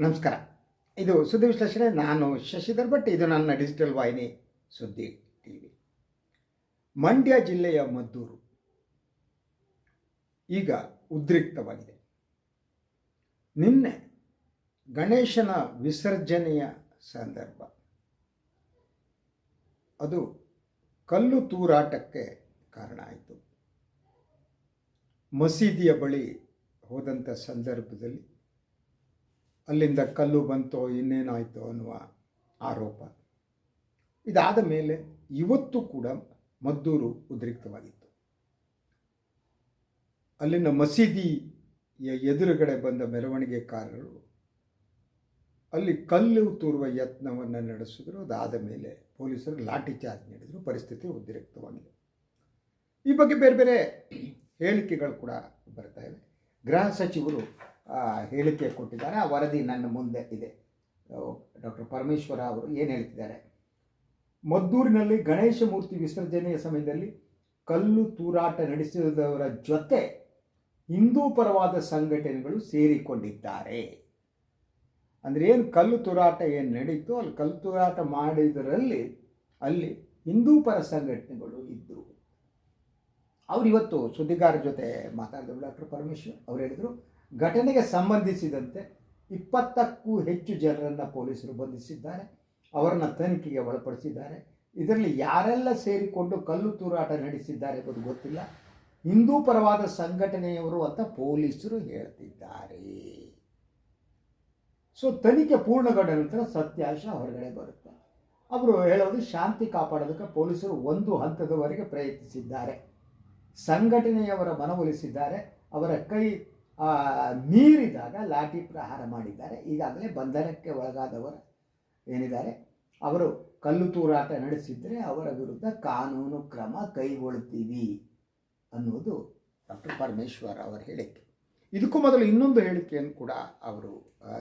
ನಮಸ್ಕಾರ. ಇದು ಸುದ್ದಿ ವಿಶ್ಲೇಷಣೆ. ನಾನು ಶಶಿಧರ್ ಭಟ್. ಇದು ನನ್ನ ಡಿಜಿಟಲ್ ವಾಹಿನಿ ಸುದ್ದಿ ಟಿವಿ. ಮಂಡ್ಯ ಜಿಲ್ಲೆಯ ಮದ್ದೂರು. ಈಗ ಉದ್ರಿಕ್ತವಾಗಿದೆ. ನಿನ್ನೆ ಗಣೇಶನ ವಿಸರ್ಜನೆಯ ಸಂದರ್ಭ. ಅದು ಕಲ್ಲು ತೂರಾಟಕ್ಕೆ ಕಾರಣ ಆಯಿತು. ಮಸೀದಿಯ ಬಳಿ ಹೋದಂಥ ಸಂದರ್ಭದಲ್ಲಿ ಅಲ್ಲಿಂದ ಕಲ್ಲು ಬಂತೋ, ಇನ್ನೇನಾಯಿತೋ ಅನ್ನುವ ಆರೋಪ. ಇದಾದ ಮೇಲೆ ಇವತ್ತು ಕೂಡ ಮದ್ದೂರು ಉದ್ರಿಕ್ತವಾಗಿತ್ತು. ಅಲ್ಲಿನ ಮಸೀದಿಯ ಎದುರುಗಡೆ ಬಂದ ಮೆರವಣಿಗೆಕಾರರು ಅಲ್ಲಿ ಕಲ್ಲು ತೂರುವ ಯತ್ನವನ್ನು ನಡೆಸಿದ್ರು. ಅದಾದ ಮೇಲೆ ಪೊಲೀಸರು ಲಾಠಿ ಚಾರ್ಜ್ ನೀಡಿದರು. ಪರಿಸ್ಥಿತಿ ಉದ್ರಿಕ್ತವಾಗಿದೆ. ಈ ಬಗ್ಗೆ ಬೇರೆ ಬೇರೆ ಹೇಳಿಕೆಗಳು ಕೂಡ ಬರ್ತಾ ಇವೆ. ಗೃಹ ಸಚಿವರು ಹೇಳಿಕೆ ಕೊಟ್ಟಿದ್ದಾರೆ. ಆ ವರದಿ ನನ್ನ ಮುಂದೆ ಇದೆ. ಡಾಕ್ಟರ್ ಪರಮೇಶ್ವರ ಅವರು ಏನು ಹೇಳ್ತಿದ್ದಾರೆ? ಮದ್ದೂರಿನಲ್ಲಿ ಗಣೇಶ ಮೂರ್ತಿ ವಿಸರ್ಜನೆಯ ಸಮಯದಲ್ಲಿ ಕಲ್ಲು ತೂರಾಟ ನಡೆಸಿದವರ ಜೊತೆ ಹಿಂದೂ ಪರವಾದ ಸಂಘಟನೆಗಳು ಸೇರಿಕೊಂಡಿದ್ದಾರೆ. ಅಂದರೆ ಏನು ಕಲ್ಲು ತೂರಾಟ ಏನು ನಡೀತು ಅಲ್ಲಿ ಕಲ್ಲು ತೂರಾಟ ಮಾಡಿದರಲ್ಲಿ ಅಲ್ಲಿ ಹಿಂದೂ ಪರ ಸಂಘಟನೆಗಳು ಇದ್ದರು ಅವರು ಇವತ್ತು ಸುದ್ದಿಗಾರರ ಜೊತೆ ಮಾತಾಡಿದ್ರು. ಡಾಕ್ಟರ್ ಪರಮೇಶ್ವರ್ ಅವ್ರು ಹೇಳಿದರು ಘಟನೆಗೆ ಸಂಬಂಧಿಸಿದಂತೆ ಇಪ್ಪತ್ತಕ್ಕೂ ಹೆಚ್ಚು ಜನರನ್ನು ಪೊಲೀಸರು ಬಂಧಿಸಿದ್ದಾರೆ. ಅವರನ್ನು ತನಿಖೆಗೆ ಒಳಪಡಿಸಿದ್ದಾರೆ. ಇದರಲ್ಲಿ ಯಾರೆಲ್ಲ ಸೇರಿಕೊಂಡು ಕಲ್ಲು ತೂರಾಟ ನಡೆಸಿದ್ದಾರೆ ಎಂಬುದು ಗೊತ್ತಿಲ್ಲ. ಹಿಂದೂ ಪರವಾದ ಸಂಘಟನೆಯವರು ಅಂತ ಪೊಲೀಸರು ಹೇಳ್ತಿದ್ದಾರೆ. ಸೊ ತನಿಖೆ ಪೂರ್ಣಗೊಂಡ ನಂತರ ಸತ್ಯಾಂಶ ಹೊರಗಡೆ ಬರುತ್ತೆ. ಅವರು ಹೇಳೋದು ಶಾಂತಿ ಕಾಪಾಡೋದಕ್ಕೆ ಪೊಲೀಸರು ಒಂದು ಹಂತದವರೆಗೆ ಪ್ರಯತ್ನಿಸಿದ್ದಾರೆ. ಸಂಘಟನೆಯವರ ಮನವೊಲಿಸಿದ್ದಾರೆ. ಅವರ ಕೈ ಮೀರಿದಾಗ ಲಾಠಿ ಪ್ರಹಾರ ಮಾಡಿದ್ದಾರೆ. ಈಗಾಗಲೇ ಬಂಧನಕ್ಕೆ ಒಳಗಾದವರ ಏನಿದ್ದಾರೆ, ಅವರು ಕಲ್ಲು ತೂರಾಟ ನಡೆಸಿದರೆ ಅವರ ವಿರುದ್ಧ ಕಾನೂನು ಕ್ರಮ ಕೈಗೊಳ್ತೀವಿ ಅನ್ನುವುದು ಡಾಕ್ಟರ್ ಪರಮೇಶ್ವರ್ ಅವರ ಹೇಳಿಕೆ. ಇದಕ್ಕೂ ಮೊದಲು ಇನ್ನೊಂದು ಹೇಳಿಕೆಯನ್ನು ಕೂಡ ಅವರು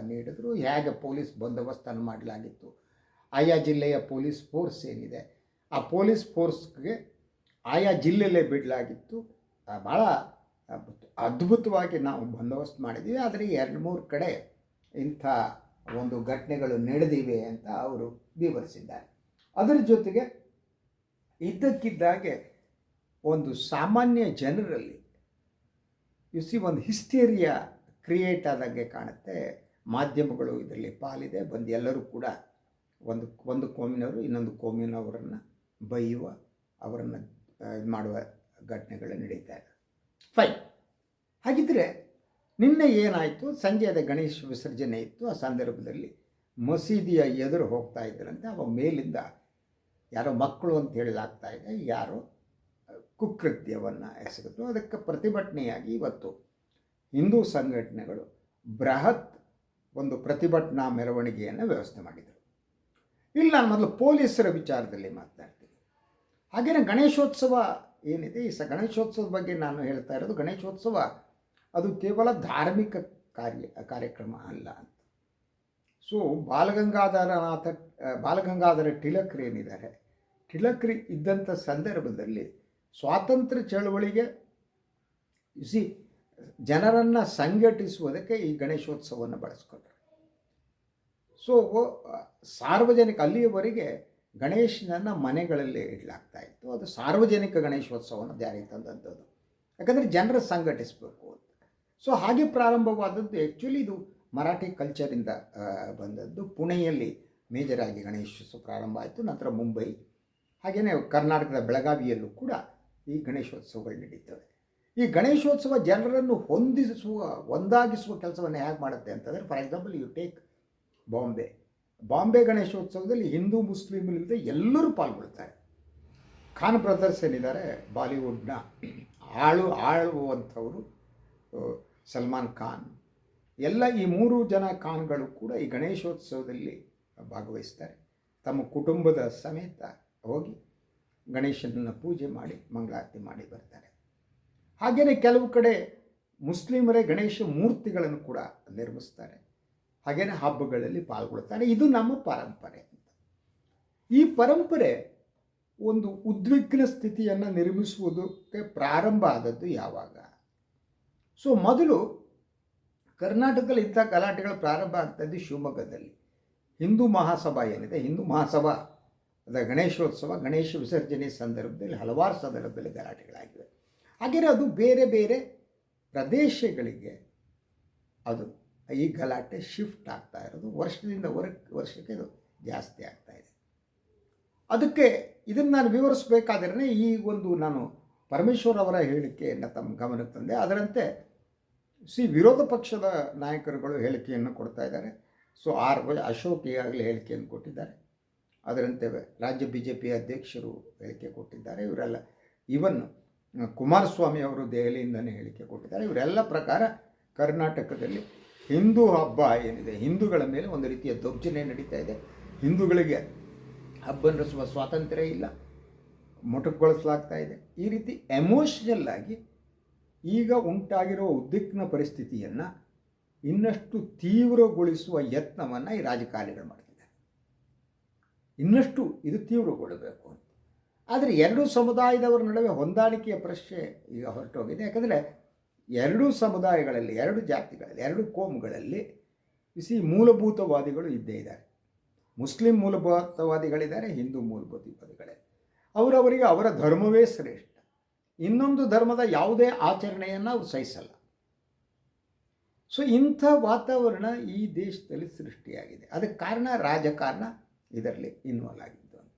ನೀಡಿದರು. ಹೇಗೆ ಪೊಲೀಸ್ ಬಂದೋಬಸ್ತನ್ನು ಮಾಡಲಾಗಿತ್ತು. ಆಯಾ ಜಿಲ್ಲೆಯ ಪೊಲೀಸ್ ಫೋರ್ಸ್ ಏನಿದೆ, ಆ ಪೊಲೀಸ್ ಫೋರ್ಸ್ಗೆ ಆಯಾ ಜಿಲ್ಲೆಯಲ್ಲೇ ಬಿಡಲಾಗಿತ್ತು. ಭಾಳ ಅದ್ಭುತವಾಗಿ ನಾವು ಬಂದೋಬಸ್ತ್ ಮಾಡಿದ್ದೀವಿ. ಆದರೆ ಎರಡು ಮೂರು ಕಡೆ ಇಂಥ ಒಂದು ಘಟನೆಗಳು ನಡೆದಿವೆ ಅಂತ ಅವರು ವಿವರಿಸಿದ್ದಾರೆ. ಅದರ ಜೊತೆಗೆ ಇದ್ದಕ್ಕಿದ್ದಾಗೆ ಒಂದು ಸಾಮಾನ್ಯ ಜನರಲ್ಲಿ ಸಿ ಒಂದು ಹಿಸ್ಟೇರಿಯಾ ಕ್ರಿಯೇಟ್ ಆದಂಗೆ ಕಾಣುತ್ತೆ. ಮಾಧ್ಯಮಗಳು ಇದರಲ್ಲಿ ಪಾಲಿದೆ. ಬಂದು ಎಲ್ಲರೂ ಕೂಡ ಒಂದು ಒಂದು ಕೋಮಿನವರು, ಇನ್ನೊಂದು ಕೋಮಿನವರನ್ನು ಬೈಯುವ, ಅವರನ್ನು ಇದು ಮಾಡುವ ಘಟನೆಗಳು ನಡೀತಾ ಇದೆ. ಫೈನ್ ಹಾಗಿದ್ದರೆ ನಿನ್ನೆ ಏನಾಯಿತು? ಸಂಜೆಯದ ಗಣೇಶ ವಿಸರ್ಜನೆ ಇತ್ತು. ಆ ಸಂದರ್ಭದಲ್ಲಿ ಮಸೀದಿಯ ಎದುರು ಹೋಗ್ತಾ ಇದ್ದರಂತೆ ಅವ ಮೇಲಿಂದ ಯಾರೋ ಮಕ್ಕಳು ಅಂತ ಹೇಳಲಾಗ್ತಾ ಇದೆ. ಯಾರೋ ಕುಕೃತ್ಯವನ್ನು ಎಸಗಿದ್ರು. ಅದಕ್ಕೆ ಪ್ರತಿಭಟನೆಯಾಗಿ ಇವತ್ತು ಹಿಂದೂ ಸಂಘಟನೆಗಳು ಬೃಹತ್ ಒಂದು ಪ್ರತಿಭಟನಾ ಮೆರವಣಿಗೆಯನ್ನು ವ್ಯವಸ್ಥೆ ಮಾಡಿದರು. ಇಲ್ಲ ಮೊದಲು ಪೊಲೀಸರ ವಿಚಾರದಲ್ಲಿ ಮಾತನಾಡ್ತೀನಿ. ಹಾಗೆಯೇ ಗಣೇಶೋತ್ಸವ ಏನಿದೆ? ಈ ಸ ಗಣೇಶೋತ್ಸವದ ಬಗ್ಗೆ ನಾನು ಹೇಳ್ತಾ ಇರೋದು ಗಣೇಶೋತ್ಸವ ಅದು ಕೇವಲ ಧಾರ್ಮಿಕ ಕಾರ್ಯ, ಕಾರ್ಯಕ್ರಮ ಅಲ್ಲ ಅಂತ. ಸೊ ಬಾಲಗಂಗಾಧರನಾಥ ಬಾಲಗಂಗಾಧರ ಟಿಳಕರು ಏನಿದ್ದಾರೆ? ಟಿಲಕ್ರಿ ಇದ್ದಂಥ ಸಂದರ್ಭದಲ್ಲಿ ಸ್ವಾತಂತ್ರ್ಯ ಚಳವಳಿಗೆ ಸಿ ಜನರನ್ನು ಸಂಘಟಿಸುವುದಕ್ಕೆ ಈ ಗಣೇಶೋತ್ಸವವನ್ನು ಬಳಸ್ಕೊಂಡ್ರು. ಸೊ ಸಾರ್ವಜನಿಕ, ಅಲ್ಲಿಯವರೆಗೆ ಗಣೇಶನನ್ನು ಮನೆಗಳಲ್ಲಿ ಇಡಲಾಗ್ತಾ ಇತ್ತು. ಅದು ಸಾರ್ವಜನಿಕ ಗಣೇಶೋತ್ಸವವನ್ನು ಜಾರಿಗೆ ತಂದಂಥದ್ದು. ಯಾಕಂದರೆ ಜನರ ಸಂಘಟಿಸಬೇಕು ಸೊ ಹಾಗೆ ಪ್ರಾರಂಭವಾದದ್ದು ಆ್ಯಕ್ಚುಲಿ ಇದು ಮರಾಠಿ ಕಲ್ಚರಿಂದ ಬಂದದ್ದು. ಪುಣೆಯಲ್ಲಿ ಮೇಜರಾಗಿ ಗಣೇಶೋತ್ಸವ ಪ್ರಾರಂಭ ಆಯಿತು. ನಂತರ ಮುಂಬೈ ಹಾಗೆಯೇ ಕರ್ನಾಟಕದ ಬೆಳಗಾವಿಯಲ್ಲೂ ಕೂಡ ಈ ಗಣೇಶೋತ್ಸವಗಳು ನಡೀತವೆ. ಈ ಗಣೇಶೋತ್ಸವ ಜನರನ್ನು ಹೊಂದಿಸುವ, ಒಂದಾಗಿಸುವ ಕೆಲಸವನ್ನು ಹೇಗೆ ಮಾಡುತ್ತೆ ಅಂತಂದರೆ for example you take Bombay Bombay ಗಣೇಶೋತ್ಸವದಲ್ಲಿ Hindu ಮುಸ್ಲಿಮರಿಲ್ಲದೆ ಎಲ್ಲರೂ ಪಾಲ್ಗೊಳ್ತಾರೆ. ಖಾನ್ ಬ್ರದರ್ಸ್ ಏನಿದ್ದಾರೆ, ಬಾಲಿವುಡ್ನ ಆಳು, ಆಳುವಂಥವರು ಸಲ್ಮಾನ್ ಖಾನ್. ಎಲ್ಲ ಈ ಮೂರು ಜನ ಖಾನ್ಗಳು ಕೂಡ ಈ ಗಣೇಶೋತ್ಸವದಲ್ಲಿ ಭಾಗವಹಿಸ್ತಾರೆ. ತಮ್ಮ ಕುಟುಂಬದ ಸಮೇತ ಹೋಗಿ ಗಣೇಶನನ್ನು ಪೂಜೆ ಮಾಡಿ ಮಂಗಳಾರತಿ ಮಾಡಿ ಬರ್ತಾರೆ. ಹಾಗೆಯೇ ಕೆಲವು ಕಡೆ ಮುಸ್ಲಿಮರೇ ಗಣೇಶ ಮೂರ್ತಿಗಳನ್ನು ಕೂಡ ನಿರ್ಮಿಸ್ತಾರೆ. ಹಾಗೆಯೇ ಹಬ್ಬಗಳಲ್ಲಿ ಪಾಲ್ಗೊಳ್ತಾರೆ ಇದು ನಮ್ಮ ಪರಂಪರೆ ಅಂತ. ಈ ಪರಂಪರೆ ಒಂದು ಉದ್ವಿಗ್ನ ಸ್ಥಿತಿಯನ್ನು ನಿರ್ಮಿಸುವುದಕ್ಕೆ ಪ್ರಾರಂಭ ಆದದ್ದು ಯಾವಾಗ? ಸೊ ಮೊದಲು ಕರ್ನಾಟಕದಲ್ಲಿ ಇಂಥ ಗಲಾಟೆಗಳು ಪ್ರಾರಂಭ ಆಗ್ತಾಯಿದ್ದು ಶಿವಮೊಗ್ಗದಲ್ಲಿ. ಹಿಂದೂ ಮಹಾಸಭಾ ಏನಿದೆ? ಹಿಂದೂ ಮಹಾಸಭಾ, ಅದ ಗಣೇಶೋತ್ಸವ, ಗಣೇಶ ವಿಸರ್ಜನೆ ಸಂದರ್ಭದಲ್ಲಿ ಹಲವಾರು ಸಂದರ್ಭದಲ್ಲಿ ಗಲಾಟೆಗಳಾಗಿವೆ. ಹಾಗೆಯೇ ಅದು ಬೇರೆ ಬೇರೆ ಪ್ರದೇಶಗಳಿಗೆ ಅದು ಈ ಗಲಾಟೆ ಶಿಫ್ಟ್ ಆಗ್ತಾ ಇರೋದು. ವರ್ಷದಿಂದ ವರ್, ವರ್ಷಕ್ಕೆ ಇದು ಜಾಸ್ತಿ ಆಗ್ತಾ ಇದೆ. ಅದಕ್ಕೆ ಇದನ್ನು ನಾನು ವಿವರಿಸಬೇಕಾದ್ರೆ ಈ ಒಂದು ನಾನು ಪರಮೇಶ್ವರ್ ಅವರ ಹೇಳಿಕೆಯನ್ನು ತಮ್ಮ ಗಮನಕ್ಕೆ ತಂದೆ. ಅದರಂತೆ ಸಿ ವಿರೋಧ ಪಕ್ಷದ ನಾಯಕರುಗಳು ಹೇಳಿಕೆಯನ್ನು ಕೊಡ್ತಾ ಇದ್ದಾರೆ. ಸೊ ಆರ್ ಅಶೋಕ್ ಈಗಾಗಲೇ ಹೇಳಿಕೆಯನ್ನು ಕೊಟ್ಟಿದ್ದಾರೆ. ಅದರಂತೆ ರಾಜ್ಯ ಬಿ ಜೆ ಪಿ ಅಧ್ಯಕ್ಷರು ಹೇಳಿಕೆ ಕೊಟ್ಟಿದ್ದಾರೆ. ಇವರೆಲ್ಲ ಇವನ್ ಕುಮಾರಸ್ವಾಮಿ ಅವರು ದೆಹಲಿಯಿಂದಲೇ ಹೇಳಿಕೆ ಕೊಟ್ಟಿದ್ದಾರೆ. ಇವರೆಲ್ಲ ಪ್ರಕಾರ ಕರ್ನಾಟಕದಲ್ಲಿ ಹಿಂದೂ ಹಬ್ಬ ಏನಿದೆ, ಹಿಂದೂಗಳ ಮೇಲೆ ಒಂದು ರೀತಿಯ ದೌರ್ಜನ್ಯ ನಡೀತಾ ಇದೆ. ಹಿಂದೂಗಳಿಗೆ ಹಬ್ಬ ನಡೆಸುವ ಸ್ವಾತಂತ್ರ್ಯ ಇಲ್ಲ. ಮೊಟಕುಗೊಳಿಸಲಾಗ್ತಾ ಇದೆ. ಈ ರೀತಿ ಎಮೋಷನಲ್ ಆಗಿ ಈಗ ಉಂಟಾಗಿರುವ ಉದ್ವಿಗ್ನ ಪರಿಸ್ಥಿತಿಯನ್ನು ಇನ್ನಷ್ಟು ತೀವ್ರಗೊಳಿಸುವ ಯತ್ನವನ್ನು ಈ ರಾಜಕಾರಣಿಗಳು ಮಾಡ್ತಿದ್ದಾರೆ. ಇನ್ನಷ್ಟು ಇದು ತೀವ್ರಗೊಳ್ಳಬೇಕು ಅಂತ. ಆದರೆ ಎರಡೂ ಸಮುದಾಯದವರ ನಡುವೆ ಹೊಂದಾಣಿಕೆಯ ಪ್ರಶ್ನೆ ಈಗ ಹೊರಟೋಗಿದೆ. ಯಾಕಂದರೆ ಎರಡೂ ಸಮುದಾಯಗಳಲ್ಲಿ, ಎರಡು ಜಾತಿಗಳಲ್ಲಿ, ಎರಡು ಕೋಮುಗಳಲ್ಲಿ ಬಿಸಿ ಮೂಲಭೂತವಾದಿಗಳು ಇದ್ದೇ ಇದ್ದಾರೆ. ಮುಸ್ಲಿಂ ಮೂಲಭೂತವಾದಿಗಳಿದ್ದಾರೆ, ಹಿಂದೂ ಮೂಲಭೂತವಾದಿಗಳೇ ಅವರವರಿಗೆ ಅವರ ಧರ್ಮವೇ ಶ್ರೇಷ್ಠ. ಇನ್ನೊಂದು ಧರ್ಮದ ಯಾವುದೇ ಆಚರಣೆಯನ್ನು ಅವರು ಸಹಿಸಲ್ಲ. ಸೊ ಇಂಥ ವಾತಾವರಣ ಈ ದೇಶದಲ್ಲಿ ಸೃಷ್ಟಿಯಾಗಿದೆ. ಅದಕ್ಕೆ ಕಾರಣ ರಾಜಕಾರಣ ಇದರಲ್ಲಿ ಇನ್ವಾಲ್ವ್ ಆಗಿದ್ದು ಅಂತ.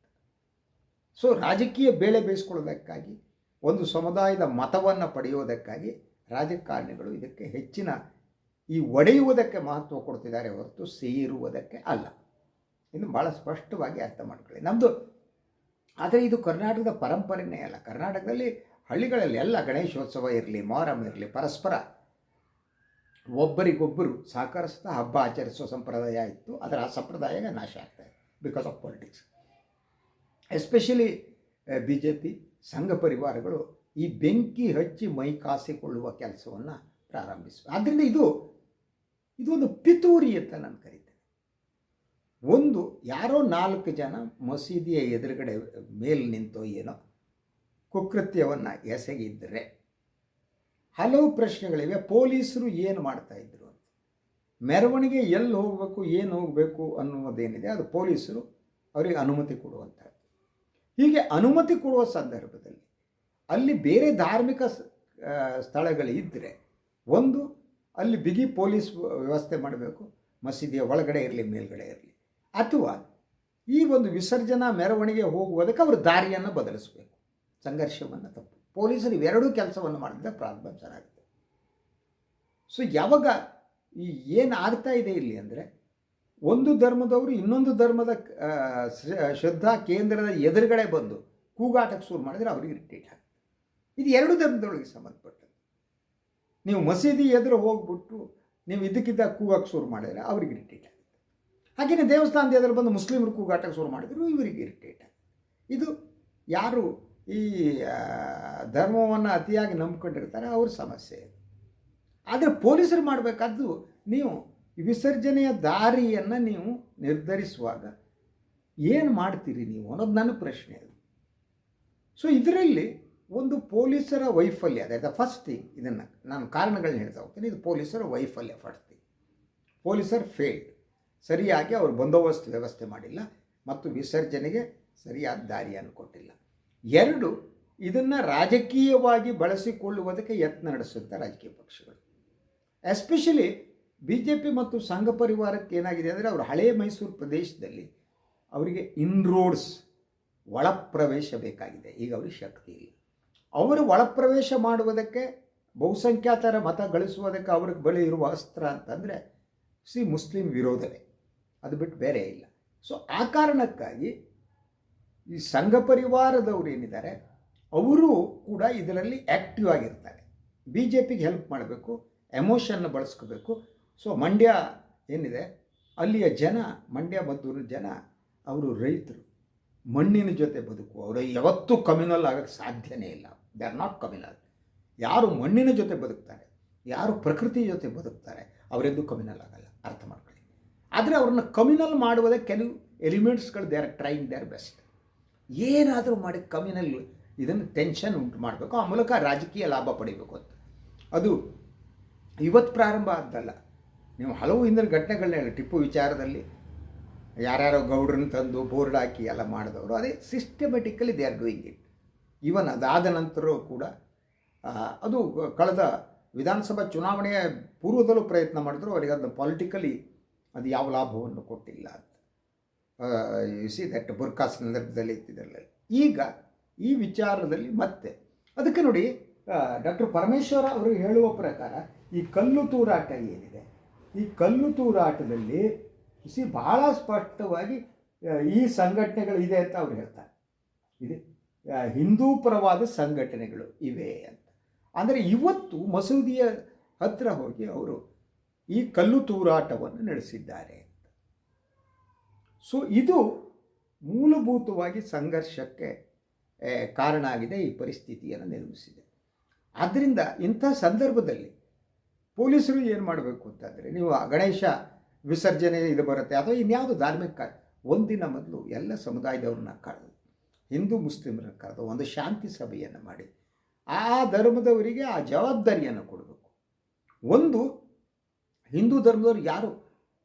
ಸೊ ರಾಜಕೀಯ ಬೇಳೆ ಬೇಯಿಸ್ಕೊಳ್ಳೋದಕ್ಕಾಗಿ, ಒಂದು ಸಮುದಾಯದ ಮತವನ್ನು ಪಡೆಯೋದಕ್ಕಾಗಿ ರಾಜಕಾರಣಿಗಳು ಇದಕ್ಕೆ ಹೆಚ್ಚಿನ ಈ ಒಡೆಯುವುದಕ್ಕೆ ಮಹತ್ವ ಕೊಡ್ತಿದ್ದಾರೆ ಹೊರತು ಸೇರುವುದಕ್ಕೆ ಅಲ್ಲ. ಇನ್ನು ಭಾಳ ಸ್ಪಷ್ಟವಾಗಿ ಅರ್ಥ ಮಾಡ್ಕೊಳ್ಳಿ. ನಮ್ಮದು ಆದರೆ ಇದು ಕರ್ನಾಟಕದ ಪರಂಪರೆಯೇ ಅಲ್ಲ. ಕರ್ನಾಟಕದಲ್ಲಿ ಹಳ್ಳಿಗಳಲ್ಲಿ ಎಲ್ಲ ಗಣೇಶೋತ್ಸವ ಇರಲಿ, ಮೊಹರಂ ಇರಲಿ, ಪರಸ್ಪರ ಒಬ್ಬರಿಗೊಬ್ಬರು ಸಹಕರಿಸ್ತಾ ಹಬ್ಬ ಆಚರಿಸುವ ಸಂಪ್ರದಾಯ ಇತ್ತು. ಅದರ ಆ ಸಂಪ್ರದಾಯ ನಾಶ ಆಗ್ತಾ ಇದೆ because of politics especially B J P ಸಂಘ ಪರಿವಾರಗಳು ಈ ಬೆಂಕಿ ಹಚ್ಚಿ ಮೈ ಕಾಸಿಕೊಳ್ಳುವ ಕೆಲಸವನ್ನು ಪ್ರಾರಂಭಿಸುವ. ಆದ್ದರಿಂದ ಇದು ಇದೊಂದು ಪಿತೂರಿ ಅಂತ ನಾನು ಕರಿತೇನೆ. ಒಂದು ಯಾರೋ ನಾಲ್ಕು ಜನ ಮಸೀದಿಯ ಎದುರುಗಡೆ ಮೇಲೆ ನಿಂತೋ ಏನೋ ಕುಕೃತ್ಯವನ್ನು ಎಸಗಿದ್ದರೆ ಹಲವು ಪ್ರಶ್ನೆಗಳಿವೆ. ಪೊಲೀಸರು ಏನು ಮಾಡ್ತಾಯಿದ್ರು ಅಂತ. ಮೆರವಣಿಗೆ ಎಲ್ಲಿ ಹೋಗಬೇಕು, ಏನು ಹೋಗಬೇಕು ಅನ್ನುವುದೇನಿದೆ ಅದು ಪೊಲೀಸರು ಅವರಿಗೆ ಅನುಮತಿ ಕೊಡುವಂಥದ್ದು. ಹೀಗೆ ಅನುಮತಿ ಕೊಡುವ ಸಂದರ್ಭದಲ್ಲಿ ಅಲ್ಲಿ ಬೇರೆ ಧಾರ್ಮಿಕ ಸ್ಥಳಗಳಿದ್ದರೆ ಒಂದು, ಅಲ್ಲಿ ಬಿಗಿ ಪೊಲೀಸ್ ವ್ಯವಸ್ಥೆ ಮಾಡಬೇಕು. ಮಸೀದಿಯ ಒಳಗಡೆ ಇರಲಿ, ಮೇಲ್ಗಡೆ ಇರಲಿ. ಅಥವಾ ಈ ಒಂದು ವಿಸರ್ಜನಾ ಮೆರವಣಿಗೆ ಹೋಗುವುದಕ್ಕೆ ಅವರು ದಾರಿಯನ್ನು ಬದಲಿಸಬೇಕು. ಸಂಘರ್ಷವನ್ನು ತಪ್ಪು. ಪೊಲೀಸರು ಇವೆರಡೂ ಕೆಲಸವನ್ನು ಮಾಡಿದ್ರೆ ಪ್ರಾರಂಭ ಚೆನ್ನಾಗುತ್ತೆ. ಸೊ ಯಾವಾಗ ಈ ಏನು ಆಗ್ತಾ ಇದೆ ಇಲ್ಲಿ ಅಂದರೆ, ಒಂದು ಧರ್ಮದವರು ಇನ್ನೊಂದು ಧರ್ಮದ ಶ್ರದ್ಧಾ ಕೇಂದ್ರದ ಎದುರುಗಡೆ ಬಂದು ಕೂಗಾಟಕ್ಕೆ ಶುರು ಮಾಡಿದರೆ ಅವ್ರಿಗೆ ಇರಿಟೇಟ್ ಆಗುತ್ತೆ. ಇದು ಎರಡು ಧರ್ಮದೊಳಗೆ ಸಂಬಂಧಪಟ್ಟದ್ದು. ನೀವು ಮಸೀದಿ ಎದುರು ಹೋಗ್ಬಿಟ್ಟು ನೀವು ಇದಕ್ಕಿದ್ದ ಕೂಗಕ್ಕೆ ಶುರು ಮಾಡಿದರೆ ಅವ್ರಿಗೆ ಇರಿಟೇಟ್ ಆಗುತ್ತೆ. ಹಾಗೆಯೇ ದೇವಸ್ಥಾನದ ಎದುರು ಬಂದು ಮುಸ್ಲಿಮರು ಕೂಗಾಟಕ್ಕೆ ಶುರು ಮಾಡಿದ್ರು ಇವರಿಗೆ ಇರಿಟೇಟ್ ಇದು ಯಾರು ಈ ಧರ್ಮವನ್ನು ಅತಿಯಾಗಿ ನಂಬ್ಕೊಂಡಿರ್ತಾರೆ, ಅವ್ರ ಸಮಸ್ಯೆ ಆದರೆ ಪೊಲೀಸರು ಮಾಡಬೇಕಾದ್ದು ನೀವು ವಿಸರ್ಜನೆಯ ದಾರಿಯನ್ನು ನೀವು ನಿರ್ಧರಿಸುವಾಗ ಏನು ಮಾಡ್ತೀರಿ ನೀವು ಅನ್ನೋದು ನನ್ನ ಪ್ರಶ್ನೆ ಅದು ಸೊ ಇದರಲ್ಲಿ ಒಂದು ಪೊಲೀಸರ ವೈಫಲ್ಯ, ಅದೇ ಫಸ್ಟ್ ಥಿಂಗ್ ಇದನ್ನು ನಾನು ಕಾರಣಗಳನ್ನ ಹೇಳ್ತಾ ಹೋಗ್ತೀನಿ. ಇದು ಪೊಲೀಸರ ವೈಫಲ್ಯ ಫಸ್ಟ್ ಥಿಂಗ್ ಪೊಲೀಸರ್ ಫೇಲ್ಡ್ ಸರಿಯಾಗಿ ಅವರು ಬಂದೋಬಸ್ತ್ ವ್ಯವಸ್ಥೆ ಮಾಡಿಲ್ಲ ಮತ್ತು ವಿಸರ್ಜನೆಗೆ ಸರಿಯಾದ ದಾರಿಯನ್ನು ಕೊಟ್ಟಿಲ್ಲ. ಎರಡು ಇದನ್ನು ರಾಜಕೀಯವಾಗಿ ಬಳಸಿಕೊಳ್ಳುವುದಕ್ಕೆ ಯತ್ನ ನಡೆಸುತ್ತೆ ರಾಜಕೀಯ ಪಕ್ಷಗಳು. ಎಸ್ಪೆಷಲಿ ಬಿ ಜೆ ಪಿ ಮತ್ತು ಸಂಘ ಪರಿವಾರಕ್ಕೆ ಏನಾಗಿದೆ ಅಂದರೆ ಅವರು ಹಳೆಯ ಮೈಸೂರು ಪ್ರದೇಶದಲ್ಲಿ ಅವರಿಗೆ ಇನ್ರೋಡ್ಸ್ ಒಳಪ್ರವೇಶ ಬೇಕಾಗಿದೆ. ಈಗ ಅವರಿಗೆ ಶಕ್ತಿ ಇಲ್ಲ. ಅವರು ಒಳಪ್ರವೇಶ ಮಾಡುವುದಕ್ಕೆ ಬಹುಸಂಖ್ಯಾತರ ಮತ ಗಳಿಸುವುದಕ್ಕೆ ಅವ್ರಿಗೆ ಬಳಿ ಇರುವ ಅಸ್ತ್ರ ಅಂತಂದರೆ ಸಿ ಮುಸ್ಲಿಂ ವಿರೋಧವೇ. ಅದು ಬಿಟ್ಟು ಬೇರೆ ಇಲ್ಲ. ಸೊ ಆ ಕಾರಣಕ್ಕಾಗಿ ಈ ಸಂಘ ಪರಿವಾರದವರು ಏನಿದ್ದಾರೆ, ಅವರು ಕೂಡ ಇದರಲ್ಲಿ ಆ್ಯಕ್ಟಿವ್ ಆಗಿರ್ತಾರೆ. ಬಿ ಜೆ ಪಿಗೆ ಹೆಲ್ಪ್ ಮಾಡಬೇಕು ಎಮೋಷನ್ನ ಬಳಸ್ಕೋಬೇಕು. ಸೊ ಮಂಡ್ಯ ಏನಿದೆ, ಅಲ್ಲಿಯ ಜನ, ಮಂಡ್ಯ ಮದ್ದೂರು ಜನ, ಅವರು ರೈತರು. ಮಣ್ಣಿನ ಜೊತೆ ಬದುಕು ಅವರು ಯಾವತ್ತೂ ಕಮ್ಯುನಲ್ ಆಗೋಕ್ಕೆ ಸಾಧ್ಯನೇ ಇಲ್ಲ. ದೇ ಆರ್ ನಾಟ್ ಕಮ್ಯುನಲ್ ಯಾರು ಮಣ್ಣಿನ ಜೊತೆ ಬದುಕ್ತಾರೆ, ಯಾರು ಪ್ರಕೃತಿ ಜೊತೆ ಬದುಕ್ತಾರೆ, ಅವರೆಂದೂ ಕಮ್ಯುನಲ್ ಆಗಲ್ಲ. ಅರ್ಥ ಮಾಡ್ಕೊಳ್ಳಿ. ಆದರೆ ಅವ್ರನ್ನ ಕಮ್ಯುನಲ್ ಮಾಡುವುದೇ ಕೆಲವು ಎಲಿಮೆಂಟ್ಸ್ಗಳು they are trying their best ಏನಾದರೂ ಮಾಡಿ ಕಮ್ಯುನಲ್ ಇದನ್ನು ಟೆನ್ಷನ್ ಉಂಟು ಮಾಡಬೇಕು. ಆ ಮೂಲಕ ರಾಜಕೀಯ ಲಾಭ ಪಡಿಬೇಕು ಅಂತ. ಅದು ಇವತ್ತು ಪ್ರಾರಂಭ ಆದ್ದಲ್ಲ. ನೀವು ಹಲವು ಹಿಂದಿನ ಘಟನೆಗಳನ್ನ ಹೇಳಿ, ಟಿಪ್ಪು ವಿಚಾರದಲ್ಲಿ ಯಾರ್ಯಾರೋ ಗೌಡ್ರನ್ನ ತಂದು ಬೋರ್ಡ್ ಹಾಕಿ ಎಲ್ಲ ಮಾಡಿದವರು, ಅದೇ systematically they are doing it even ಅದಾದ ನಂತರವೂ ಕೂಡ ಅದು ಕಳೆದ ವಿಧಾನಸಭಾ ಚುನಾವಣೆಯ ಪೂರ್ವದಲ್ಲೂ ಪ್ರಯತ್ನ ಮಾಡಿದ್ರು, ಅವರಿಗೆ ಅದನ್ನು ಪಾಲಿಟಿಕಲಿ ಅದು ಯಾವ ಲಾಭವನ್ನು ಕೊಟ್ಟಿಲ್ಲ ಅಂತ. ಯು ಸಿ ದಟ್ ಬುರ್ಕಾ ಸಂದರ್ಭದಲ್ಲಿ ಇತ್ತಿದ್ರಲ್ಲಿ ಈಗ ಈ ವಿಚಾರದಲ್ಲಿ ಮತ್ತೆ, ಅದಕ್ಕೆ ನೋಡಿ ಡಾಕ್ಟರ್ ಪರಮೇಶ್ವರ ಅವರು ಹೇಳುವ ಪ್ರಕಾರ ಈ ಕಲ್ಲು ತೂರಾಟ ಏನಿದೆ? ಈ ಕಲ್ಲು ತೂರಾಟದಲ್ಲಿ ಸಿ ಬಹಳ ಸ್ಪಷ್ಟವಾಗಿ ಈ ಸಂಘಟನೆಗಳು ಇದೆ ಅಂತ ಅವ್ರು ಹೇಳ್ತಾರೆ. ಇದೆ ಹಿಂದೂಪರವಾದ ಹಿಂದೂ ಪರವಾದ ಸಂಘಟನೆಗಳು ಇವೆ ಅಂತ. ಅಂದರೆ ಇವತ್ತು ಮಸೂದಿಯ ಹತ್ತಿರ ಹೋಗಿ ಅವರು ಈ ಕಲ್ಲು ತೂರಾಟವನ್ನು ನಡೆಸಿದ್ದಾರೆ. ಸೊ ಇದು ಮೂಲಭೂತವಾಗಿ ಸಂಘರ್ಷಕ್ಕೆ ಕಾರಣ ಆಗಿದೆ, ಈ ಪರಿಸ್ಥಿತಿಯನ್ನು ನಿರ್ಮಿಸಿದೆ. ಆದ್ದರಿಂದ ಇಂಥ ಸಂದರ್ಭದಲ್ಲಿ ಪೊಲೀಸರು ಏನು ಮಾಡಬೇಕು ಅಂತಂದರೆ, ನೀವು ಗಣೇಶ ವಿಸರ್ಜನೆ ಇದು ಬರುತ್ತೆ, ಅಥವಾ ಇನ್ಯಾವುದು ಧಾರ್ಮಿಕ ಕಾರ್ಯ, ಒಂದಿನ ಮೊದಲು ಎಲ್ಲ ಸಮುದಾಯದವ್ರನ್ನ ಕರೆದು, ಹಿಂದೂ ಮುಸ್ಲಿಮರನ್ನ ಕರೆದು ಒಂದು ಶಾಂತಿ ಸಭೆಯನ್ನು ಮಾಡಿ, ಆ ಧರ್ಮದವರಿಗೆ ಆ ಜವಾಬ್ದಾರಿಯನ್ನು ಕೊಡಬೇಕು. ಒಂದು, ಹಿಂದೂ ಧರ್ಮದವ್ರು ಯಾರು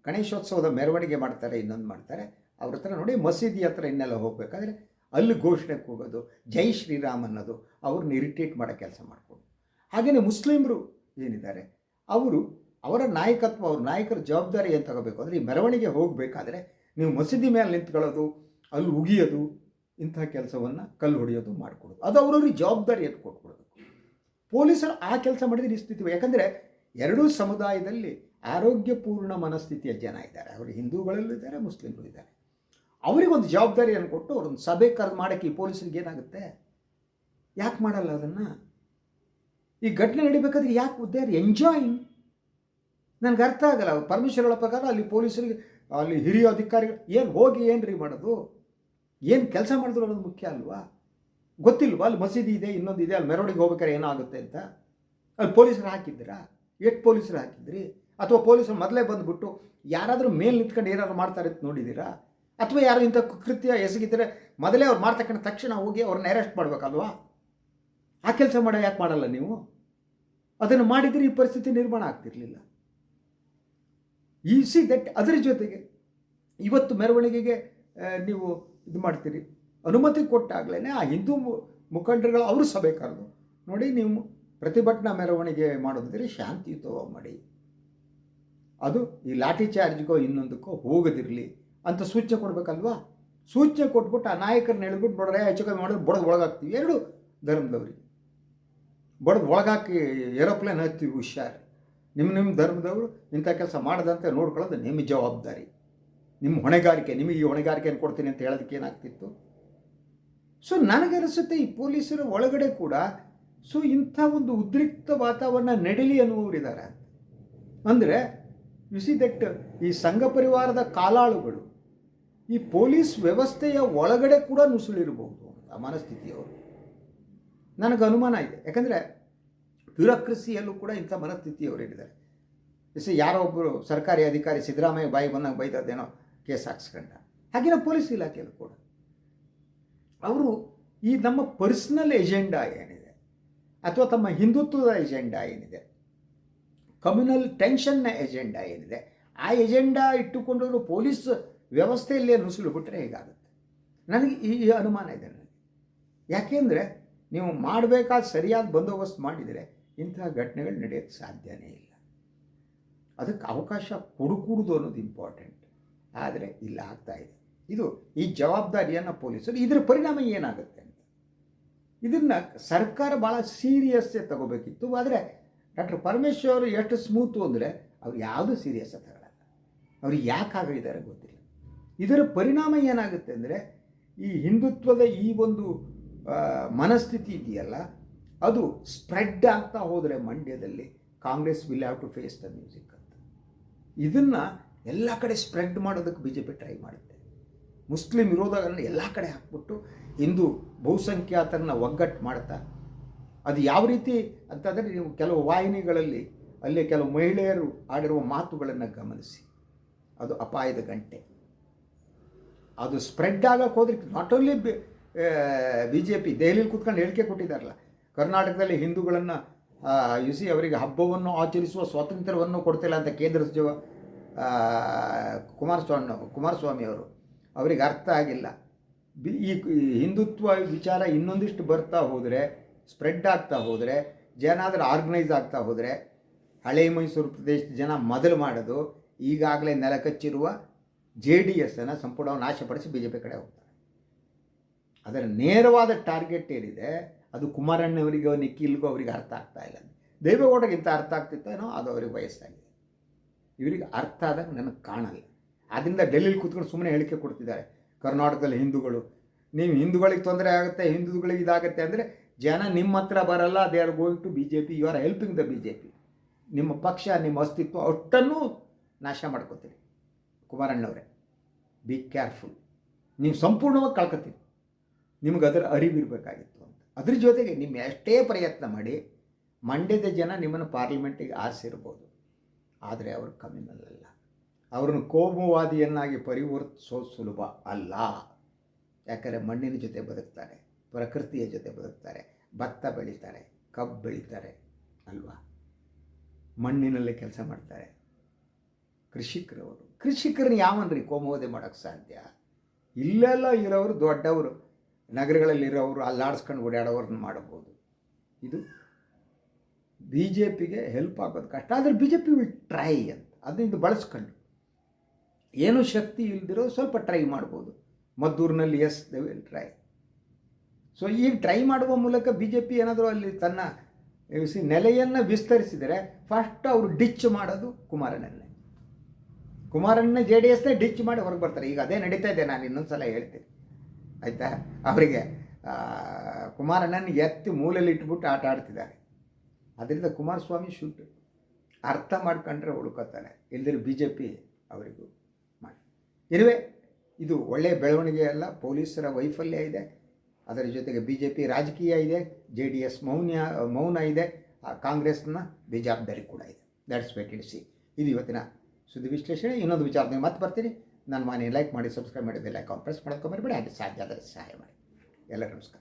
ಗಣೇಶೋತ್ಸವದ ಮೆರವಣಿಗೆ ಮಾಡ್ತಾರೆ, ಇನ್ನೊಂದು ಮಾಡ್ತಾರೆ. ಅವ್ರ ಹತ್ರ ನೋಡಿ ಮಸೀದಿ ಹತ್ರ ಇನ್ನೆಲ್ಲ ಹೋಗಬೇಕಾದ್ರೆ ಅಲ್ಲಿ ಘೋಷಣೆ ಕೂಗೋದು, ಜೈ ಶ್ರೀರಾಮ್ ಅನ್ನೋದು. ಅವ್ರನ್ನ ಇರಿಟೇಟ್ ಮಾಡೋ ಕೆಲಸ ಮಾಡಿಕೊಂಡು. ಹಾಗೆಯೇ ಮುಸ್ಲಿಮರು ಏನಿದ್ದಾರೆ? ಅವರು ಅವರ ನಾಯಕತ್ವ, ಅವ್ರ ನಾಯಕರ ಜವಾಬ್ದಾರಿ ಏನು ತಗೋಬೇಕು? ಅಂದರೆ ಈ ಮೆರವಣಿಗೆ ಹೋಗಬೇಕಾದ್ರೆ ನೀವು ಮಸೀದಿ ಮೇಲೆ ನಿಂತ್ಕೊಳ್ಳೋದು, ಅಲ್ಲಿ ಉಗಿಯೋದು, ಇಂಥ ಕೆಲಸವನ್ನು ಕಲ್ಲು ಹೊಡೆಯೋದು ಮಾಡಿಕೊಡೋದು. ಅದು ಅವರವ್ರಿಗೆ ಅಂತ ಕೊಟ್ಕೊಡೋದು ಪೊಲೀಸರು ಆ ಕೆಲಸ ಮಾಡಿದ್ರೆ ಈ ಯಾಕಂದರೆ ಎರಡೂ ಸಮುದಾಯದಲ್ಲಿ ಆರೋಗ್ಯಪೂರ್ಣ ಮನಸ್ಥಿತಿಯ ಜನ ಇದ್ದಾರೆ. ಅವರು ಹಿಂದೂಗಳಲ್ಲೂ ಇದ್ದಾರೆ, ಮುಸ್ಲಿಮರು ಇದ್ದಾರೆ. ಅವರಿಗೊಂದು ಜವಾಬ್ದಾರಿಯನ್ನು ಕೊಟ್ಟು ಅವ್ರೊಂದು ಸಭೆ ಕರೆದು ಮಾಡೋಕ್ಕೆ ಈ ಪೊಲೀಸರಿಗೆ ಏನಾಗುತ್ತೆ? ಯಾಕೆ ಮಾಡಲ್ಲ ಅದನ್ನು? ಈ ಘಟನೆ ನಡಿಬೇಕಾದ್ರೆ ಯಾಕೆ ಉದ್ದೆ? ಎಂಜಾಯಿಂಗ್ ನನಗೆ ಅರ್ಥ ಆಗಲ್ಲ. ಪರಮೇಶ್ವರ್ ಪ್ರಕಾರ ಅಲ್ಲಿ ಪೊಲೀಸರಿಗೆ, ಅಲ್ಲಿ ಹಿರಿಯ ಅಧಿಕಾರಿಗಳು ಏನು ಹೋಗಿ ಏನು ರೀ ಮಾಡೋದು? ಏನು ಕೆಲಸ ಮಾಡಿದ್ರು ಅನ್ನೋದು ಮುಖ್ಯ ಅಲ್ವಾ? ಗೊತ್ತಿಲ್ವಾ? ಅಲ್ಲಿ ಮಸೀದಿ ಇದೆ, ಇನ್ನೊಂದು ಇದೆ, ಅಲ್ಲಿ ಮೆರವಣಿಗೆ ಹೋಗ್ಬೇಕಾದ್ರೆ ಏನಾಗುತ್ತೆ ಅಂತ? ಅಲ್ಲಿ ಪೊಲೀಸರು ಹಾಕಿದ್ದೀರಾ? ಎಷ್ಟು ಪೊಲೀಸರು ಹಾಕಿದ್ರಿ? ಅಥವಾ ಪೊಲೀಸರು ಮೊದಲೇ ಬಂದುಬಿಟ್ಟು ಯಾರಾದರೂ ಮೇಲೆ ನಿಂತ್ಕೊಂಡು ಏನಾದ್ರು ಮಾಡ್ತಾರೆ ಅಂತ ನೋಡಿದ್ದೀರಾ? ಅಥವಾ ಯಾರು ಇಂಥ ಕೃತ್ಯ ಎಸಗಿದ್ರೆ ಮೊದಲೇ ಅವ್ರು ಮಾಡ್ತಕ್ಕಂಥ ತಕ್ಷಣ ಹೋಗಿ ಅವ್ರನ್ನ ಅರೆಸ್ಟ್ ಮಾಡಬೇಕಲ್ವಾ? ಆ ಕೆಲಸ ಮಾಡೋ ಯಾಕೆ ಮಾಡಲ್ಲ ನೀವು? ಅದನ್ನು ಮಾಡಿದರೆ ಈ ಪರಿಸ್ಥಿತಿ ನಿರ್ಮಾಣ ಆಗ್ತಿರಲಿಲ್ಲ. ಈ ಸಿ ದಟ್ ಅದರ ಜೊತೆಗೆ ಇವತ್ತು ಮೆರವಣಿಗೆಗೆ ನೀವು ಇದು ಮಾಡ್ತೀರಿ. ಅನುಮತಿ ಕೊಟ್ಟಾಗಲೇ ಆ ಹಿಂದೂ ಮುಖಂಡರುಗಳು ಅವರು ಸಭೆ ಕರೆದು ನೋಡಿ ನೀವು ಪ್ರತಿಭಟನಾ ಮೆರವಣಿಗೆ ಮಾಡೋದಿದ್ರೆ ಶಾಂತಿಯುತವಾಗಿ ಮಾಡಿ ಅದು ಈ ಲಾಠಿ ಚಾರ್ಜ್ಗೋ ಇನ್ನೊಂದಕ್ಕೋ ಹೋಗೋದಿರಲಿ ಅಂತ ಸೂಚನೆ ಕೊಡಬೇಕಲ್ವಾ? ಸೂಚನೆ ಕೊಟ್ಬಿಟ್ಟು ಆ ನಾಯಕರನ್ನ ಹೇಳ್ಬಿಟ್ಟು ನೋಡ್ರೆ ಹೆಚ್ಚು ಕಮ್ಮಿ ಮಾಡಿದ್ರೆ ಬಡದು ಒಳಗಾಗ್ತೀವಿ. ಎರಡು ಧರ್ಮದವ್ರಿಗೆ. ಬಡದು ಒಳಗಾಕಿ ಏರೋಪ್ಲೇನ್ ಹತ್ತೀವಿ ಹುಷಾರು. ನಿಮ್ಮ ನಿಮ್ಮ ಧರ್ಮದವರು ಇಂಥ ಕೆಲಸ ಮಾಡದಂತೆ ನೋಡ್ಕೊಳ್ಳೋದು ನಿಮ್ಮ ಜವಾಬ್ದಾರಿ. ನಿಮ್ಮ ಹೊಣೆಗಾರಿಕೆ, ನಿಮಗೆ ಈ ಹೊಣೆಗಾರಿಕೆಯನ್ನು ಕೊಡ್ತೀನಿ ಅಂತ ಹೇಳೋದಕ್ಕೆ ಏನಾಗ್ತಿತ್ತು? ಸೊ ನನಗನಿಸುತ್ತೆ ಈ ಪೊಲೀಸರ ಒಳಗಡೆ ಕೂಡ ಸೊ ಇಂಥ ಒಂದು ಉದ್ರಿಕ್ತ ವಾತಾವರಣ ನಡೀಲಿ ಅನ್ನುವರಿದ್ದಾರೆ ಅಂದರೆ ಯು ಸಿ ದಟ್ ಈ ಸಂಘ ಪರಿವಾರದ ಕಾಲಾಳುಗಳು. ಈ ಪೊಲೀಸ್ ವ್ಯವಸ್ಥೆಯ ಒಳಗಡೆ ಕೂಡ ನುಸುಳಿರಬಹುದು ಆ ಮನಸ್ಥಿತಿಯವರು ನನಗೆ ಅನುಮಾನ ಇದೆ. ಯಾಕಂದರೆ ಬ್ಯೂರೋಕ್ರಸಿಯಲ್ಲೂ ಕೂಡ ಇಂಥ ಮನಸ್ಥಿತಿಯವರೇನಿದ್ದಾರೆ ಎಸ್ ಯಾರೋ ಒಬ್ಬರು ಸರ್ಕಾರಿ ಅಧಿಕಾರಿ ಸಿದ್ದರಾಮಯ್ಯ ಬಾಯಿ ಬಂದಾಗ ಬೈದದ್ದೇನೋ ಕೇಸ್ ಹಾಕ್ಸ್ಕೊಂಡ. ಹಾಗೆಯೇ ಪೊಲೀಸ್ ಇಲಾಖೆಯಲ್ಲೂ ಕೂಡ. ಅವರು ಈ ನಮ್ಮ ಪರ್ಸ್ನಲ್ ಎಜೆಂಡಾ ಏನಿದೆ? ಅಥವಾ ತಮ್ಮ ಹಿಂದುತ್ವದ ಎಜೆಂಡಾ ಏನಿದೆ? ಕಮ್ಯುನಲ್ ಟೆನ್ಷನ್ನ ಎಜೆಂಡಾ ಏನಿದೆ, ಆ ಎಜೆಂಡಾ ಇಟ್ಟುಕೊಂಡವರು ಪೊಲೀಸ್ ವ್ಯವಸ್ಥೆಯಲ್ಲೇ ನುಸುಳು ಬಿಟ್ಟರೆ ಹೇಗಾಗುತ್ತೆ? ನನಗೆ ಈ ಅನುಮಾನ ಇದೆ ನನಗೆ. ಯಾಕೆಂದರೆ ನೀವು ಮಾಡಬೇಕಾದ ಸರಿಯಾದ ಬಂದೋಬಸ್ತ್ ಮಾಡಿದರೆ ಇಂತಹ ಘಟನೆಗಳು ನಡೆಯೋಕ್ಕೆ ಸಾಧ್ಯನೇ ಇಲ್ಲ. ಅದಕ್ಕೆ ಅವಕಾಶ ಕೊಡುಕೂಡುದು ಅನ್ನೋದು ಇಂಪಾರ್ಟೆಂಟ್ ಆದರೆ ಇಲ್ಲ, ಆಗ್ತಾ ಇದೆ. ಇದು ಈ ಜವಾಬ್ದಾರಿಯನ್ನು ಪೊಲೀಸರು, ಇದರ ಪರಿಣಾಮ ಏನಾಗುತ್ತೆ ಅಂತ. ಇದನ್ನು ಸರ್ಕಾರ ಭಾಳ ಸೀರಿಯಸ್ಸೇ ತಗೋಬೇಕಿತ್ತು. ಆದರೆ ಡಾಕ್ಟರ್ ಪರಮೇಶ್ವರ್ ಅವರು ಎಷ್ಟು ಸ್ಮೂತು ಅಂದರೆ ಅವ್ರು ಯಾವುದೂ ಸೀರಿಯಸ್ ತಗೊಳ್ಳಲ್ಲ ಅವ್ರಿಗೆ ಯಾಕೆ ಆಗಿದ್ದಾರೆ ಗೊತ್ತಿಲ್ಲ. ಇದರ ಪರಿಣಾಮ ಏನಾಗುತ್ತೆ ಅಂದರೆ ಈ ಹಿಂದುತ್ವದ ಈ ಒಂದು ಮನಸ್ಥಿತಿ ಇದೆಯಲ್ಲ, ಅದು ಸ್ಪ್ರೆಡ್ ಆಗ್ತಾ ಹೋದರೆ ಮಂಡ್ಯದಲ್ಲಿ Congress will have to face the music ಅಂತ. ಇದನ್ನು ಎಲ್ಲ ಕಡೆ ಸ್ಪ್ರೆಡ್ ಮಾಡೋದಕ್ಕೆ ಬಿ ಜೆ ಪಿ ಟ್ರೈ ಮಾಡುತ್ತೆ. ಮುಸ್ಲಿಂ ವಿರೋಧಗಳನ್ನ ಎಲ್ಲ ಕಡೆ ಹಾಕ್ಬಿಟ್ಟು ಹಿಂದೂ ಬಹುಸಂಖ್ಯಾತರನ್ನ ಒಗ್ಗಟ್ಟು ಮಾಡ್ತಾ ಅದು ಯಾವ ರೀತಿ ಅಂತಂದರೆ ನೀವು ಕೆಲವು ವಾಹಿನಿಗಳಲ್ಲಿ ಅಲ್ಲಿ ಕೆಲವು ಮಹಿಳೆಯರು ಆಡಿರುವ ಮಾತುಗಳನ್ನು ಗಮನಿಸಿ. ಅದು ಅಪಾಯದ ಗಂಟೆ. ಅದು ಸ್ಪ್ರೆಡ್ ಆಗಕ್ಕೆ ಹೋದ್ರೆ not only B J P ದೆಹಲಿಯಲ್ಲಿ ಕೂತ್ಕೊಂಡು ಹೇಳಿಕೆ ಕೊಟ್ಟಿದ್ದಾರಲ್ಲ, ಕರ್ನಾಟಕದಲ್ಲಿ ಹಿಂದೂಗಳನ್ನು ಯುಸಿ ಅವರಿಗೆ ಹಬ್ಬವನ್ನು ಆಚರಿಸುವ ಸ್ವಾತಂತ್ರ್ಯವನ್ನು ಕೊಡ್ತಿಲ್ಲ ಅಂತ ಕೇಂದ್ರ ಸಚಿವ ಕುಮಾರಸ್ವಾಮಿ ಕುಮಾರಸ್ವಾಮಿ ಅವರು, ಅವರಿಗೆ ಅರ್ಥ ಆಗಿಲ್ಲ. ಈ ಹಿಂದುತ್ವ ವಿಚಾರ ಇನ್ನೊಂದಿಷ್ಟು ಬರ್ತಾ ಹೋದರೆ ಸ್ಪ್ರೆಡ್ ಆಗ್ತಾ ಹೋದರೆ ಜನ ಅದರ ಆರ್ಗನೈಸ್ ಆಗ್ತಾ ಹೋದರೆ, ಹಳೆ ಮೈಸೂರು ಪ್ರದೇಶದ ಜನ ಮೊದಲು ಮಾಡೋದು ಈಗಾಗಲೇ ನೆಲಕಚ್ಚಿರುವ ಜೆ ಡಿ ಎಸ್ಸನ್ನು ಸಂಪೂರ್ಣವಾಗಿ ನಾಶಪಡಿಸಿ ಬಿ ಜೆ ಪಿ ಕಡೆ ಹೋಗ್ತಾರೆ. ಅದರ ನೇರವಾದ ಟಾರ್ಗೆಟ್ ಏನಿದೆ, ಅದು ಕುಮಾರಣ್ಣವರಿಗೋ, ನಿಖಿಲ್ಗೂ ಅವರಿಗೆ ಅರ್ಥ ಆಗ್ತಾ ಇಲ್ಲ. ದೇವೇಗೌಡಗಿಂತ ಅರ್ಥ ಆಗ್ತಿತ್ತೇನೋ ಅದು ಅವ್ರಿಗೆ ವಯಸ್ಸಾಗಿದೆ. ಇವರಿಗೆ ಅರ್ಥ ಆದಾಗ ನನಗೆ ಕಾಣಲ್ಲ. ಆದ್ದರಿಂದ ಡೆಲ್ಲಿಲಿ ಕೂತ್ಕೊಂಡು ಸುಮ್ಮನೆ ಹೇಳಿಕೆ ಕೊಡ್ತಿದ್ದಾರೆ, ಕರ್ನಾಟಕದಲ್ಲಿ ಹಿಂದೂಗಳು. ನೀವು ಹಿಂದೂಗಳಿಗೆ ತೊಂದರೆ ಆಗುತ್ತೆ, ಹಿಂದೂಗಳಿಗೆ ಇದಾಗುತ್ತೆ ಅಂದರೆ ಜನ ನಿಮ್ಮ ಹತ್ರ ಬರಲ್ಲ they are going to B J P you are helping the B J P ನಿಮ್ಮ ಪಕ್ಷ, ನಿಮ್ಮ ಅಸ್ತಿತ್ವ ಅಷ್ಟನ್ನು ನಾಶ ಮಾಡ್ಕೋತೀರಿ. ಕುಮಾರಣ್ಣವರೇ ಬಿ ಕೇರ್ಫುಲ್ ನೀವು ಸಂಪೂರ್ಣವಾಗಿ ಕಳ್ಕೊತೀರಿ. ನಿಮ್ಗೆ ಅದರ ಅರಿವಿರಬೇಕಾಗಿತ್ತು ಅಂತ. ಅದ್ರ ಜೊತೆಗೆ ನಿಮ್ಮ ಎಷ್ಟೇ ಪ್ರಯತ್ನ ಮಾಡಿ, ಮಂಡ್ಯದ ಜನ ನಿಮ್ಮನ್ನು ಪಾರ್ಲಿಮೆಂಟಿಗೆ ಆರಿಸಿರ್ಬೋದು. ಆದರೆ ಅವರು ಕಮ್ಮಿನಲ್ಲ ಅವ್ರನ್ನ ಕೋಮುವಾದಿಯನ್ನಾಗಿ ಪರಿವರ್ತಿಸೋದು ಸುಲಭ ಅಲ್ಲ. ಯಾಕಂದರೆ ಮಣ್ಣಿನ ಜೊತೆ ಬದುಕ್ತಾರೆ. ಪ್ರಕೃತಿಯ ಜೊತೆ ಬದುಕ್ತಾರೆ. ಭತ್ತ ಬೆಳೀತಾರೆ ಕಬ್ಬು ಬೆಳೀತಾರೆ ಅಲ್ವಾ? ಮಣ್ಣಿನಲ್ಲಿ ಕೆಲಸ ಮಾಡ್ತಾರೆ. ಕೃಷಿಕರವರು. ಕೃಷಿಕರನ್ನ ಯಾವನ್ರಿ ಕೋಮೋದೆ ಮಾಡೋಕ್ಕೆ ಸಾಧ್ಯ? ಇಲ್ಲೆಲ್ಲ ಇರೋರು ದೊಡ್ಡವರು. ನಗರಗಳಲ್ಲಿರೋರು ಅಲ್ಲಾಡಿಸ್ಕೊಂಡು ಓಡಾಡೋರನ್ನ ಮಾಡಬಹುದು. ಇದು ಬಿ ಜೆ ಪಿಗೆ ಹೆಲ್ಪ್ ಆಗೋದು ಕಷ್ಟ. ಆದರೆ B J P will try ಅಂತ. ಅದನ್ನು ಬಳಸ್ಕೊಂಡು. ಏನೂ ಶಕ್ತಿ ಇಲ್ದಿರೋ ಸ್ವಲ್ಪ ಟ್ರೈ ಮಾಡ್ಬೋದು. ಮದ್ದೂರಿನಲ್ಲಿ as they will try so ಈಗ ಟ್ರೈ ಮಾಡುವ ಮೂಲಕ ಬಿ ಜೆ ಪಿ ಏನಾದರೂ ಅಲ್ಲಿ ತನ್ನ ನೆಲೆಯನ್ನು ವಿಸ್ತರಿಸಿದರೆ ಫಸ್ಟ್ ಅವರು ಡಿಚ್ ಮಾಡೋದು ಕುಮಾರಣ್ಣನ್ನೇ ಕುಮಾರಣ್ಣ ಜೆ ಡಿ ಎಸ್ನೇ ಡಿಚ್ ಮಾಡಿ ಹೊರಗೆ ಬರ್ತಾರೆ. ಈಗ ಅದೇ ನಡೀತಾ ಇದೆ, ನಾನು ಇನ್ನೊಂದು ಸಲ ಹೇಳ್ತೀನಿ. ಆಯಿತಾ? ಅವರಿಗೆ ಕುಮಾರಣ್ಣನ ಎತ್ತಿ ಮೂಲೆಯಲ್ಲಿ ಇಟ್ಬಿಟ್ಟು ಆಟ ಆಡ್ತಿದ್ದಾರೆ. ಅದರಿಂದ ಕುಮಾರಸ್ವಾಮಿ ಶೂಟ್ ಅರ್ಥ ಮಾಡ್ಕೊಂಡ್ರೆ ಉಳ್ಕೋತಾರೆ ಇಲ್ದಿರು ಬಿ ಜೆ ಪಿ ಅವರಿಗೂ ಮಾಡಿ. ಇರುವೆ ಇದು ಒಳ್ಳೆಯ ಬೆಳವಣಿಗೆ ಅಲ್ಲ, ಪೊಲೀಸರ ವೈಫಲ್ಯ ಇದೆ. ಅದರ ಜೊತೆಗೆ ಬಿ ಜೆ ಪಿ ರಾಜಕೀಯ ಇದೆ, ಜೆ ಡಿ ಎಸ್ ಮೌನ್ಯ, ಮೌನ ಇದೆ ಕಾಂಗ್ರೆಸ್ನ ಬೇಜವಾಬ್ದಾರಿ ಕೂಡ ಇದೆ. ದ್ಯಾಟ್ಸ್ ವೇಟ್ ಇಡ್ ಸಿ ಇದು ಇವತ್ತಿನ ಸುದ್ದಿ ವಿಶ್ಲೇಷಣೆ. ಇನ್ನೊಂದು ವಿಚಾರದಲ್ಲಿ ಮತ್ತೆ ಬರ್ತೀನಿ. ನನ್ನ ಮನೆ ಲೈಕ್ ಮಾಡಿ ಸಬ್ಸ್ಕ್ರೈಬ್ ಮಾಡಿ ಲೈಕ್ ಐಕಾನ್ ಪ್ರೆಸ್ ಮಾಡ್ಕೊಂಬರ್ಬೇಡಿ ಹಾಗೆ ಸಾಧ್ಯ ಆದರೆ ಸಹಾಯ ಮಾಡಿ. ಎಲ್ಲ ನಮಸ್ಕಾರ.